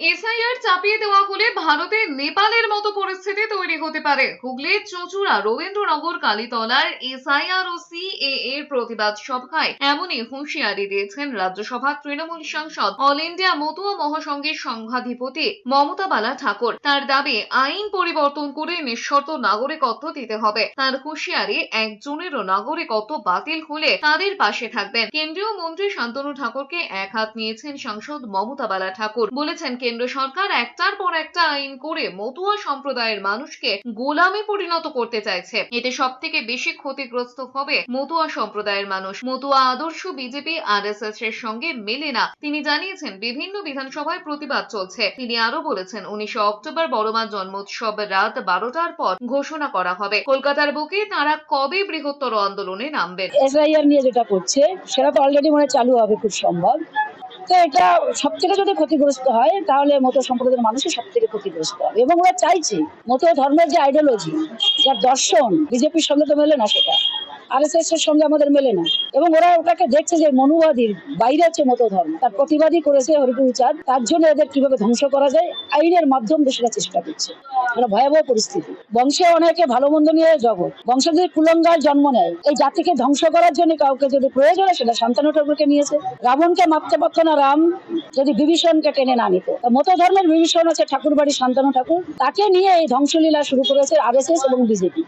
SIR চাপিয়ে দেওয়া হলে ভারতে নেপালের মতো পরিস্থিতি তৈরি হতে পারে। হুগলির চুঁচুড়া, রবীন্দ্রনগর, কালীতলার এসআইআর ও সিএ এর প্রতিবাদ সভায় এমনই হুঁশিয়ারি দিয়েছেন রাজ্যসভা তৃণমূল সাংসদ অল ইন্ডিয়া মতুয়া মহাসংঘের সংঘাধিপতি মমতা বালা ঠাকুর। তার দাবি, আইন পরিবর্তন করে নিঃশর্ত নাগরিকত্ব দিতে হবে। তার হুঁশিয়ারি, একজনেরও নাগরিকত্ব বাতিল হলে তাদের পাশে থাকবেন। কেন্দ্রীয় মন্ত্রী শান্তনু ঠাকুরকে এক হাত নিয়েছেন সাংসদ মমতা বালা ঠাকুর। বলেছেন কেন্দ্র সরকার একটার পর একটা আইন করে মতুয়া সম্প্রদায়ের মানুষকে গোলামে পরিণত করতে চাইছে। এতে সব থেকে বেশি ক্ষতিগ্রস্ত হবে মতুয়া সম্প্রদায়ের মানুষ। মতুয়া আদর্শ বিজেপি আর এর সঙ্গে মেলে না। তিনি জানিয়েছেন, বিভিন্ন বিধানসভায় প্রতিবাদ চলছে। তিনি আরও বলেছেন, উনিশে অক্টোবর বড়মা জন্মোৎসব রাত বারোটার পর ঘোষণা করা হবে। কলকাতার বুকে তারা কবে বৃহত্তর আন্দোলনে নামবেন? এসআইআর নিয়ে যেটা করছে, সেটা তো অলরেডি মনে চালু হবে খুব সম্ভব। তো এটা সব থেকে যদি ক্ষতিগ্রস্ত হয়, তাহলে মতো সম্প্রদায়ের মানুষই সব থেকে ক্ষতিগ্রস্ত হবে। এবং ওরা চাইছে মতো ধর্মের যে আইডিওলজি যার দর্শন বিজেপির সঙ্গে তো মেলে না সেটা। এর সঙ্গে আমাদের মেলে না। এবং ওরা ওটাকে দেখছে যে মনুবাদীর বাইরে হচ্ছে মতো ধর্ম। তার প্রতিবাদী করেছে হরিপুর চাঁদ। তার জন্য এদের কীভাবে ধ্বংস করা যায়, আইনের মাধ্যম চেষ্টা করছে। এটা ভয়াবহ পরিস্থিতি। বংশে অনেকে ভালো মন্দ নিয়ে জগৎ। বংশ যদি কুলঙ্গার জন্ম নেয়, এই জাতিকে ধ্বংস করার জন্য কাউকে যদি প্রয়োজন হয়, সেটা শান্তনু ঠাকুরকে নিয়েছে। রাবণকে মারতে পারতো না রাম, যদি বিভীষণকে টেনে না নিত। মতো ধর্মের বিভীষণ আছে ঠাকুর বাড়ি শান্তনু ঠাকুর। তাকে নিয়ে এই ধ্বংসলীলা শুরু করেছে আর এবং বিজেপি